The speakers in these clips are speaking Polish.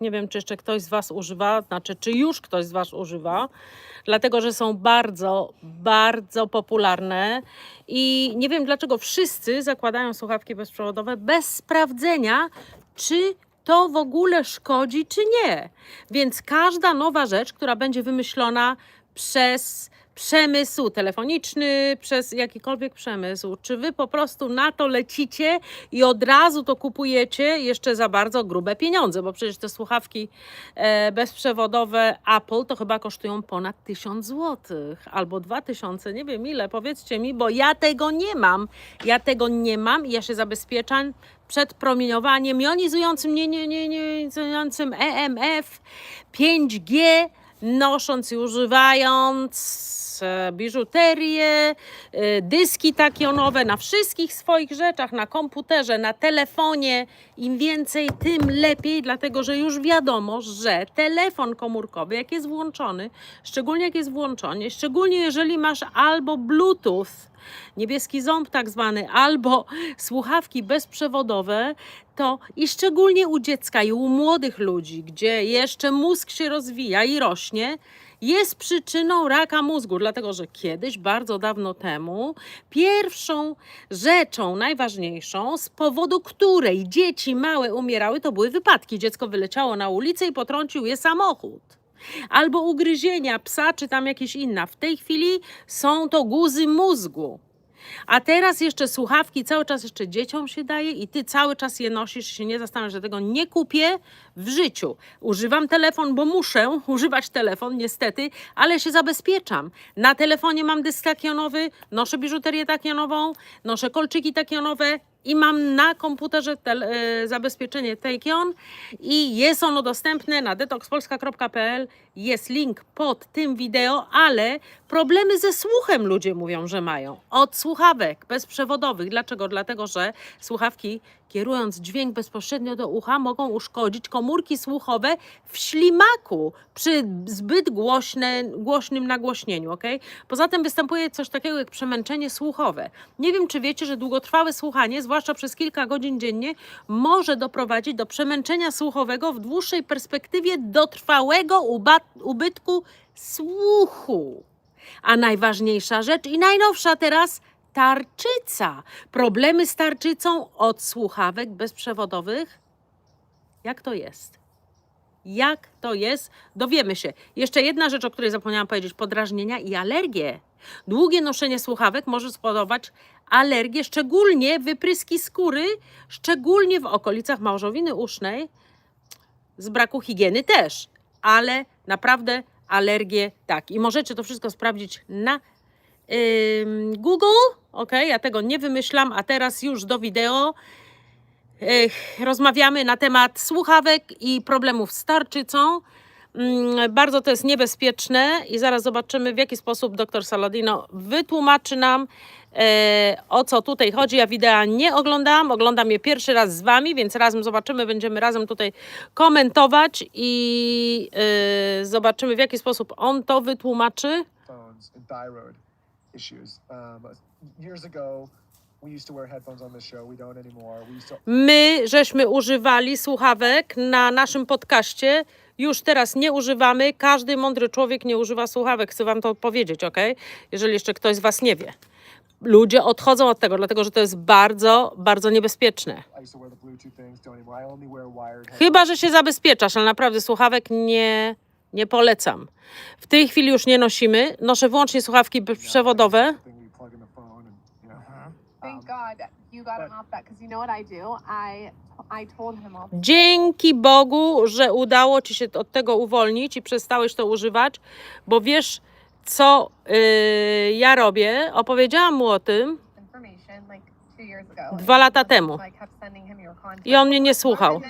Nie wiem, czy jeszcze ktoś z Was używa, znaczy, czy już ktoś z Was używa, dlatego że są bardzo, bardzo popularne i nie wiem, dlaczego wszyscy zakładają słuchawki bezprzewodowe bez sprawdzenia, czy to w ogóle szkodzi, czy nie. Więc każda nowa rzecz, która będzie wymyślona przez przemysł telefoniczny, przez jakikolwiek przemysł, czy wy po prostu na to lecicie i od razu to kupujecie jeszcze za bardzo grube pieniądze, bo przecież te słuchawki e, bezprzewodowe Apple to chyba kosztują ponad 1000 zł albo 2000, nie wiem ile, powiedzcie mi, bo ja tego nie mam. Ja tego nie mam i ja się zabezpieczam przed promieniowaniem jonizującym, nie, nie, nie, nie, jonizującym EMF, 5G, nosząc i używając e, biżuterię, e, dyski takionowe na wszystkich swoich rzeczach, na komputerze, na telefonie. Im więcej, tym lepiej, dlatego że już wiadomo, że telefon komórkowy, jak jest włączony, szczególnie jak jest włączony, szczególnie jeżeli masz albo Bluetooth, niebieski ząb tak zwany, albo słuchawki bezprzewodowe, to i szczególnie u dziecka i u młodych ludzi, gdzie jeszcze mózg się rozwija i rośnie, jest przyczyną raka mózgu, dlatego że kiedyś, bardzo dawno temu, pierwszą rzeczą najważniejszą, z powodu której dzieci małe umierały, to były wypadki. Dziecko wyleciało na ulicę i potrącił je samochód albo ugryzienia psa, czy tam jakieś inna. W tej chwili są to guzy mózgu. A teraz jeszcze słuchawki cały czas jeszcze dzieciom się daje i ty cały czas je nosisz się nie zastanawiasz, że tego nie kupię w życiu. Używam telefon, bo muszę używać telefon, niestety, ale się zabezpieczam. Na telefonie mam dysk takionowy, noszę biżuterię takionową, noszę kolczyki takionowe i mam na komputerze tel, e, zabezpieczenie Takion i jest ono dostępne na detoxpolska.pl. Jest link pod tym wideo, ale problemy ze słuchem ludzie mówią, że mają. Od słuchawek bezprzewodowych. Dlaczego? Dlatego, że słuchawki kierując dźwięk bezpośrednio do ucha mogą uszkodzić komórki słuchowe w ślimaku przy zbyt głośne, głośnym nagłośnieniu. Okay? Poza tym występuje coś takiego jak przemęczenie słuchowe. Nie wiem, czy wiecie, że długotrwałe słuchanie, zwłaszcza przez kilka godzin dziennie, może doprowadzić do przemęczenia słuchowego w dłuższej perspektywie do trwałego ubytku słuchu. A najważniejsza rzecz i najnowsza teraz tarczyca. Problemy z tarczycą od słuchawek bezprzewodowych. Jak to jest? Jak to jest? Dowiemy się. Jeszcze jedna rzecz, o której zapomniałam powiedzieć: podrażnienia i alergie. Długie noszenie słuchawek może spowodować alergię, szczególnie wypryski skóry, szczególnie w okolicach małżowiny usznej, z braku higieny też, ale naprawdę alergie tak. I możecie to wszystko sprawdzić na ym, Google. Ok, ja tego nie wymyślam, a teraz już do wideo. Rozmawiamy na temat słuchawek i problemów z tarczycą. Mm, Bardzo to jest niebezpieczne i zaraz zobaczymy, w jaki sposób dr Saladino wytłumaczy nam, e, o co tutaj chodzi. Ja wideo nie oglądałam, oglądam je pierwszy raz z Wami, więc razem zobaczymy, będziemy razem tutaj komentować i e, zobaczymy, w jaki sposób on to wytłumaczy. My żeśmy używali słuchawek na naszym podcaście. Już teraz nie używamy. Każdy mądry człowiek nie używa słuchawek. Chcę Wam to powiedzieć, ok? Jeżeli jeszcze ktoś z Was nie wie. Ludzie odchodzą od tego, dlatego że to jest bardzo, bardzo niebezpieczne. Chyba, że się zabezpieczasz, ale naprawdę słuchawek nie, nie polecam. W tej chwili już nie nosimy. Noszę wyłącznie słuchawki przewodowe. Thing you plug in the phone and you know. Thank Um, God you got him off that because you know what I do? I I told him all. Dzięki Bogu, że udało ci się od tego uwolnić i przestałeś to używać, bo wiesz, co yy, ja robię. Opowiedziałam mu o tym information like two years ago. dwa lata temu. I kept sending him your contact. I on mnie nie słuchał.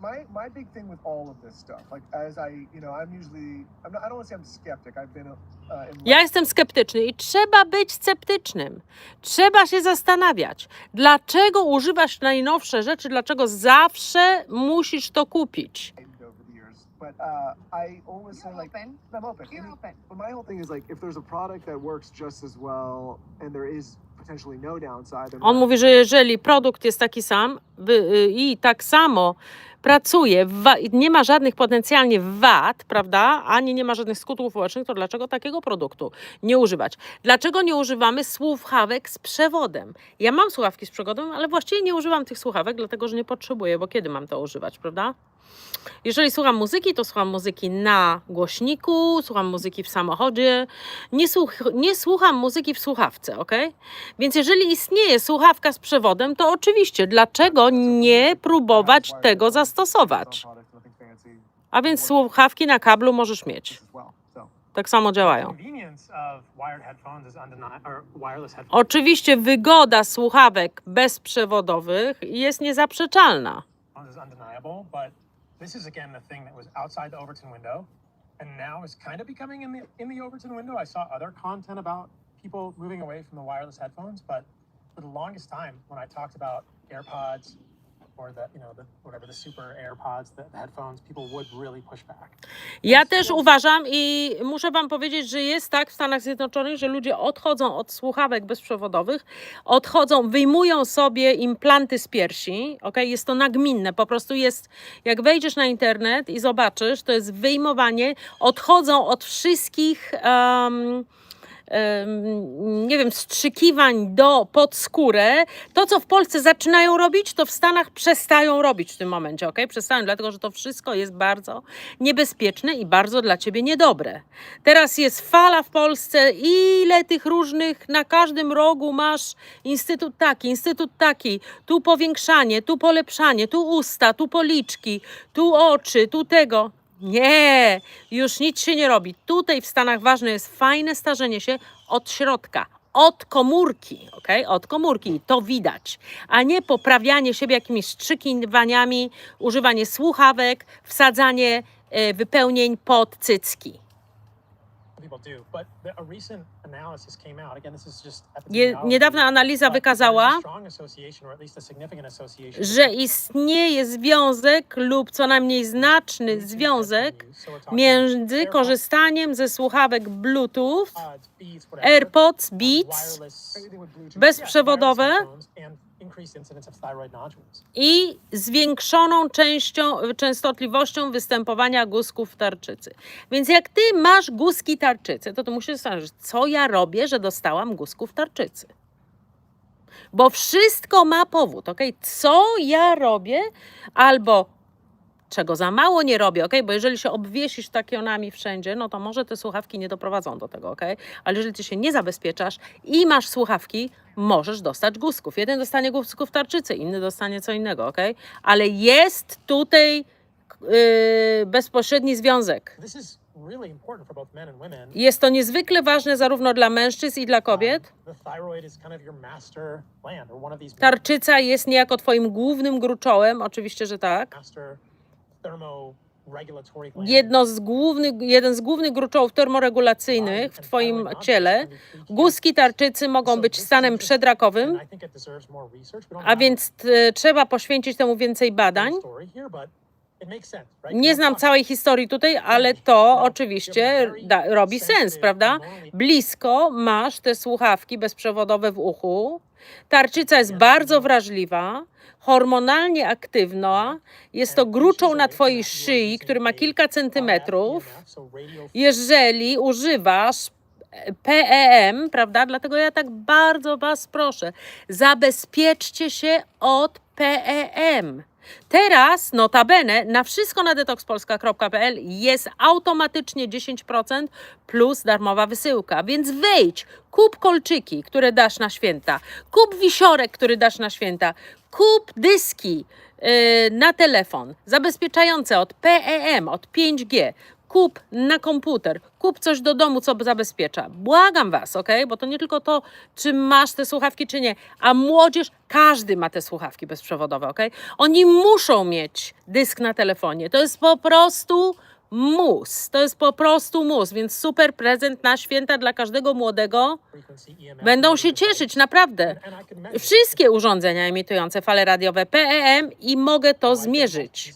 My my big thing with all of this stuff, like as I, you know, I'm usually, I'm not, I don't want to say I'm skeptic. I've been uh, in Ja jestem sceptyczny i trzeba być sceptycznym. Trzeba się zastanawiać, dlaczego używasz najnowsze rzeczy, dlaczego zawsze musisz to kupić. but uh, I always say like, open. I'm open. You're And- open. But my whole thing is like, if there's a product that works just as well, and there is no On mówi, że jeżeli produkt jest taki sam y, i tak samo pracuje, nie ma żadnych potencjalnie wad, prawda, ani nie ma żadnych skutków ubocznych, to dlaczego takiego produktu nie używać? Dlaczego nie używamy słuchawek z przewodem? Ja mam słuchawki z przewodem, ale właściwie nie używam tych słuchawek, dlatego że nie potrzebuję, bo kiedy mam to używać, prawda? Jeżeli słucham muzyki, to słucham muzyki na głośniku, słucham muzyki w samochodzie, nie, słuch nie słucham muzyki w słuchawce, ok? Więc jeżeli istnieje słuchawka z przewodem, to oczywiście, dlaczego nie próbować tego zastosować? A więc słuchawki na kablu możesz mieć. Tak samo działają. Oczywiście wygoda słuchawek bezprzewodowych jest niezaprzeczalna. and. I people moving away from the wireless headphones, but for the longest time, when I talked about AirPods or the you know the whatever the super AirPods, the, the headphones, people would really push back. Ja też uważam i muszę Wam powiedzieć, że jest tak w Stanach Zjednoczonych, że ludzie odchodzą od słuchawek bezprzewodowych, odchodzą, wyjmują sobie implanty z piersi, ok? Jest to nagminne, po prostu jest, jak wejdziesz na internet i zobaczysz, to jest wyjmowanie, odchodzą od wszystkich... em, nie wiem, strzykiwań do pod skórę. To, co w Polsce zaczynają robić, to w Stanach przestają robić w tym momencie, ok? Przestają, dlatego że to wszystko jest bardzo niebezpieczne i bardzo dla ciebie niedobre. Teraz jest fala w Polsce, ile tych różnych, na każdym rogu masz instytut taki, instytut taki, tu powiększanie, tu polepszanie, tu usta, tu policzki, tu oczy, tu tego. Nie, już nic się nie robi. Tutaj w Stanach ważne jest fajne starzenie się od środka, od komórki, ok? Od komórki, to widać, a nie poprawianie siebie jakimiś strzykiwaniami, używanie słuchawek, wsadzanie e, wypełnień pod cycki. People do, but the, a recent analysis came out. Again, this is just Je, epidemiology, niedawna analiza wykazała, że istnieje związek lub co najmniej znaczny związek między korzystaniem ze słuchawek Bluetooth, AirPods, Beats bezprzewodowe i zwiększoną częścią, częstotliwością występowania guzków tarczycy. Więc jak ty masz guzki tarczycy, to ty musisz zastanowić, co ja robię, że dostałam guzków tarczycy. Bo wszystko ma powód, ok? Co ja robię, albo czego za mało nie robię, ok? Bo jeżeli się obwiesisz takionami wszędzie, no to może te słuchawki nie doprowadzą do tego, ok? Ale jeżeli ty się nie zabezpieczasz i masz słuchawki, możesz dostać guzków. Jeden dostanie guzków tarczycy, inny dostanie co innego, ok? Ale jest tutaj yy, bezpośredni związek. Jest to niezwykle ważne zarówno dla mężczyzn i dla kobiet. Um, these Tarczyca jest niejako twoim głównym gruczołem, oczywiście, że tak. Jedno z głównych, jeden z głównych gruczołów termoregulacyjnych w twoim ciele. Guzki tarczycy mogą być stanem przedrakowym, a więc t, trzeba poświęcić temu więcej badań. Nie znam całej historii tutaj, ale to oczywiście da, robi sens, prawda? Blisko masz te słuchawki bezprzewodowe w uchu. Tarczyca jest bardzo wrażliwa, hormonalnie aktywna. Jest to gruczoł na twojej szyi, który ma kilka centymetrów. Jeżeli używasz PEM, prawda? Dlatego ja tak bardzo Was proszę, zabezpieczcie się od PEM. Teraz, notabene, na wszystko na detoxpolska.pl jest automatycznie 10% plus darmowa wysyłka. Więc wejdź, kup kolczyki, które dasz na święta, kup wisiorek, który dasz na święta, kup dyski yy, na telefon zabezpieczające od PEM, od 5G. Kup na komputer, kup coś do domu, co zabezpiecza. Błagam Was, ok? Bo to nie tylko to, czy masz te słuchawki, czy nie. A młodzież, każdy ma te słuchawki bezprzewodowe, ok? Oni muszą mieć dysk na telefonie. To jest po prostu mus. To jest po prostu mus, więc super prezent na święta dla każdego młodego. Będą się cieszyć, naprawdę. Wszystkie urządzenia emitujące fale radiowe PEM i mogę to zmierzyć.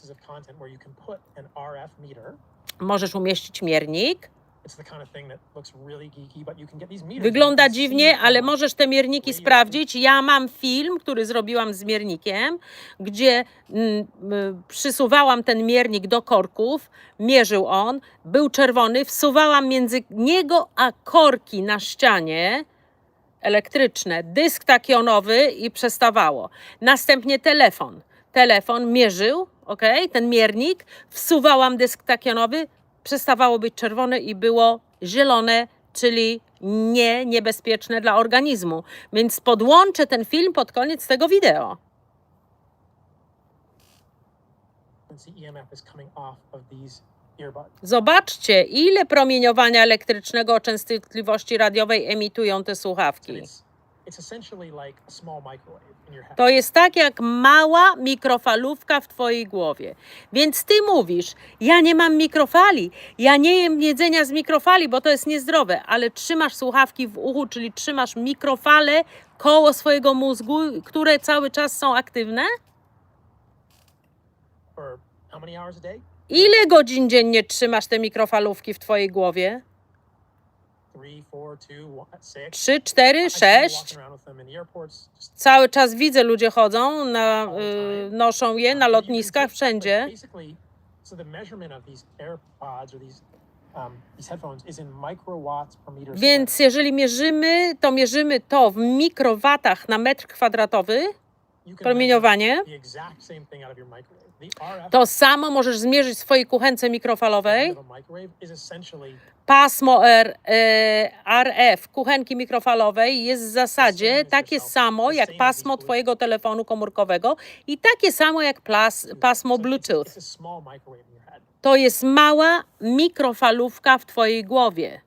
Możesz umieścić miernik. Wygląda dziwnie, ale możesz te mierniki sprawdzić. Ja mam film, który zrobiłam z miernikiem, gdzie mm, przysuwałam ten miernik do korków, mierzył on, był czerwony, wsuwałam między niego a korki na ścianie elektryczne, dysk takionowy i przestawało. Następnie telefon. Telefon mierzył, ok, ten miernik, wsuwałam dysk takionowy, przestawało być czerwone i było zielone, czyli nie niebezpieczne dla organizmu. Więc podłączę ten film pod koniec tego wideo. Zobaczcie, ile promieniowania elektrycznego o częstotliwości radiowej emitują te słuchawki. To jest tak jak mała mikrofalówka w twojej głowie. Więc ty mówisz, ja nie mam mikrofali, ja nie jem jedzenia z mikrofali, bo to jest niezdrowe, ale trzymasz słuchawki w uchu, czyli trzymasz mikrofale koło swojego mózgu, które cały czas są aktywne? Ile godzin dziennie trzymasz te mikrofalówki w twojej głowie? Three, four, two, one, six. Trzy, cztery, I see people sześć? walking around with them in airports, just Cały czas widzę, ludzie chodzą, na, y, noszą je na lotniskach, wszędzie. um. Więc jeżeli mierzymy, to mierzymy to w mikrowatach na metr kwadratowy, promieniowanie. To samo możesz zmierzyć w swojej kuchence mikrofalowej. Pasmo R, e, RF kuchenki mikrofalowej jest w zasadzie takie samo jak pasmo Twojego telefonu komórkowego i takie samo jak plas, pasmo Bluetooth. To jest mała mikrofalówka w Twojej głowie.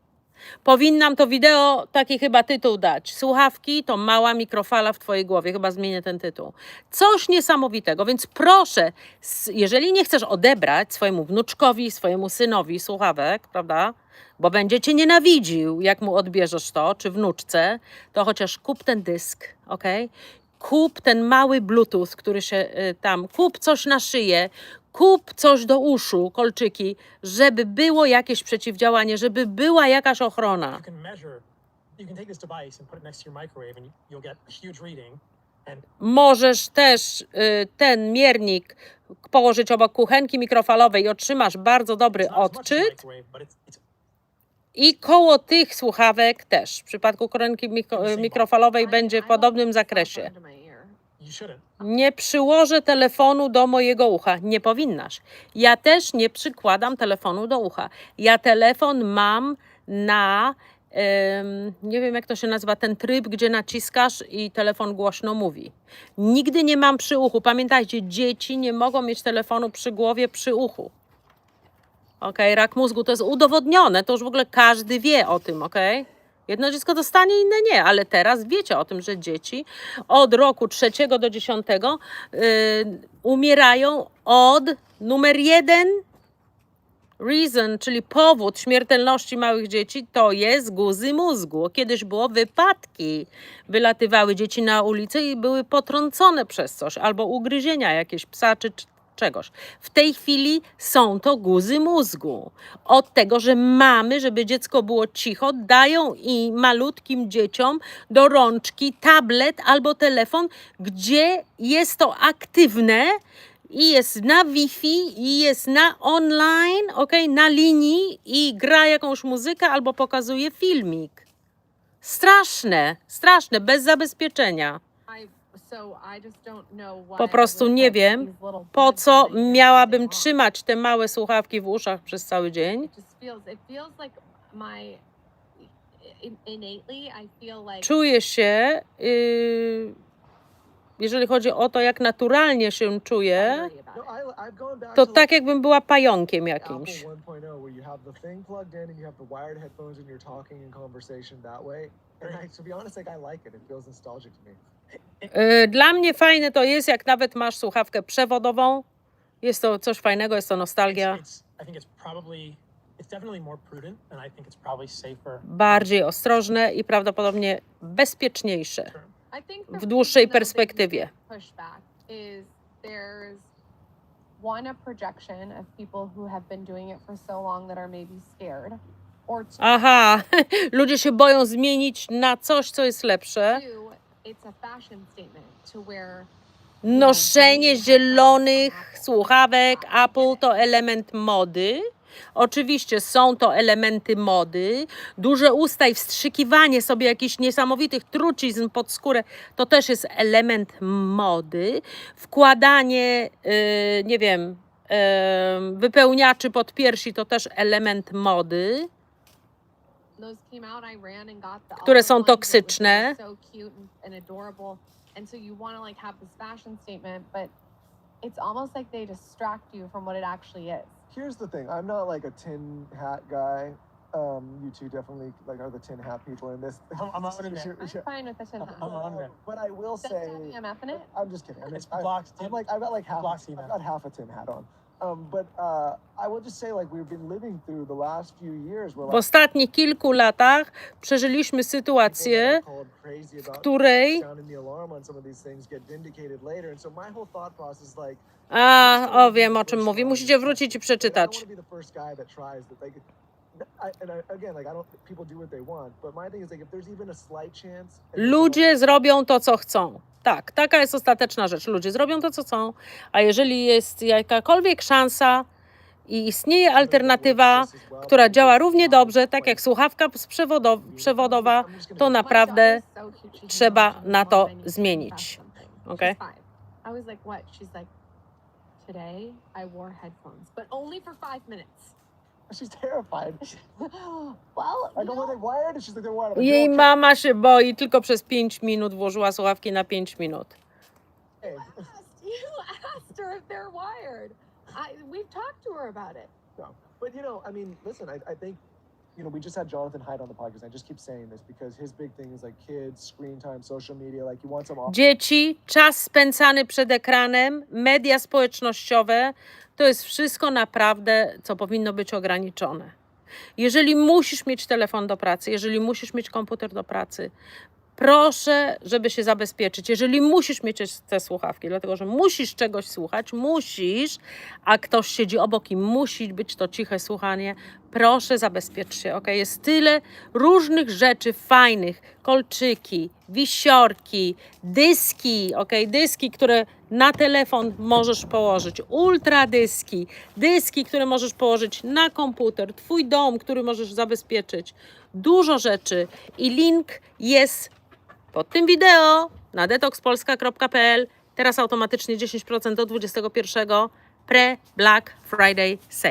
Powinnam to wideo taki chyba tytuł dać. Słuchawki to mała mikrofala w Twojej głowie. Chyba zmienię ten tytuł. Coś niesamowitego, więc proszę, jeżeli nie chcesz odebrać swojemu wnuczkowi, swojemu synowi słuchawek, prawda? Bo będzie cię nienawidził, jak mu odbierzesz to, czy wnuczce, to chociaż kup ten dysk, ok? Kup ten mały Bluetooth, który się y, tam, kup coś na szyję, kup coś do uszu, kolczyki, żeby było jakieś przeciwdziałanie, żeby była jakaś ochrona. Możesz też y, ten miernik położyć obok kuchenki mikrofalowej i otrzymasz bardzo dobry odczyt. microwave, but it's, it's I koło tych słuchawek też. W przypadku mikro, mikrofalowej będzie w podobnym zakresie. Nie przyłożę telefonu do mojego ucha. Nie powinnaś. Ja też nie przykładam telefonu do ucha. Ja telefon mam na. nie wiem, jak to się nazywa, ten tryb, gdzie naciskasz i telefon głośno mówi. Nigdy nie mam przy uchu. Pamiętajcie, dzieci nie mogą mieć telefonu przy głowie, przy uchu. Ok, rak mózgu to jest udowodnione, to już w ogóle każdy wie o tym, ok? Jedno dziecko dostanie, inne nie, ale teraz wiecie o tym, że dzieci od roku trzeciego do dziesiątego yy, umierają od numer jeden reason, czyli powód śmiertelności małych dzieci, to jest guzy mózgu. Kiedyś było wypadki. Wylatywały dzieci na ulicę i były potrącone przez coś, albo ugryzienia jakieś psa czy czegoś. W tej chwili są to guzy mózgu. Od tego, że mamy, żeby dziecko było cicho, dają i malutkim dzieciom do rączki tablet albo telefon, gdzie jest to aktywne i jest na Wi-Fi, i jest na online, ok, na linii i gra jakąś muzykę albo pokazuje filmik. Straszne, straszne, bez zabezpieczenia. Po prostu nie wiem, po co miałabym trzymać te małe słuchawki w uszach przez cały dzień. Czuję się, yy, jeżeli chodzi o to, jak naturalnie się czuję, No, to to tak jakbym była pająkiem jakimś. Apple 1.0, where you have the thing plugged in and you have the wired headphones and you're talking in conversation that way. And I, to be honest, like I like it. It feels nostalgic to me. Yy, Dla mnie fajne to jest, jak nawet masz słuchawkę przewodową. Jest to coś fajnego, jest to nostalgia. Bardziej ostrożne i prawdopodobnie bezpieczniejsze. W dłuższej perspektywie. Aha, ludzie się boją zmienić na coś, co jest lepsze. Noszenie zielonych słuchawek Apple to element mody. Oczywiście są to elementy mody. Duże usta i wstrzykiwanie sobie jakichś niesamowitych trucizn pod skórę to też jest element mody. Wkładanie, yy, nie wiem, yy, wypełniaczy pod piersi to też element mody. Które olive są ones that was, toksyczne. like, so cute and, and adorable. And so you want to like have this fashion statement, but it's almost like they distract you from what it actually is. Here's the thing. I'm not like a tin hat guy. Um, you two definitely like are the tin hat people in this. I'm- I'm owning it. I'm fine with the tin hat. I'm on it. But I will Does say, it have EMF in it? I'm just kidding. I mean, It's I, blocks I'm like I've got like half. blocks I've got half a tin hat on. Um, but uh, I will just say, like we've been living through the last few years where W ostatnich kilku latach przeżyliśmy sytuację, w której. A, o wiem o czym mówi. Musicie wrócić i przeczytać. Ludzie zrobią to, co chcą. Tak, taka jest ostateczna rzecz. Ludzie zrobią to, co chcą, a jeżeli jest jakakolwiek szansa i istnieje alternatywa, która działa równie dobrze, tak jak słuchawka przewodo- przewodowa, to naprawdę trzeba na to zmienić. Okay. I was like, what? She's like, today I wore headphones, but only for five minutes. She's terrified. well, I go, you were they wired? And she's like, they're wired. I'm like, Jej "Okay." mama się boi, tylko przez 5 minut włożyła słuchawki na 5 minut. you asked, you asked her if they're wired. I, we've talked to her about it. No. But you know, I mean, listen, I, I think, you know, we just had Jonathan Hyde on the podcast. I just keep saying this because his big thing is like kids, screen time, social media. Like. Dzieci, czas spędzany przed ekranem, media społecznościowe to jest wszystko naprawdę, co powinno być ograniczone. Jeżeli musisz mieć telefon do pracy, jeżeli musisz mieć komputer do pracy, proszę, żeby się zabezpieczyć. Jeżeli musisz mieć te słuchawki, dlatego że musisz czegoś słuchać, musisz, a ktoś siedzi obok i musi być to ciche słuchanie, proszę zabezpiecz się. ok? Jest tyle różnych rzeczy fajnych, kolczyki, wisiorki, dyski, ok? dyski, które na telefon możesz położyć, ultradyski, dyski, które możesz położyć na komputer, twój dom, który możesz zabezpieczyć. Dużo rzeczy i link jest pod tym wideo na detoxpolska.pl. Teraz automatycznie 10% do 21 pre Black Friday Sale.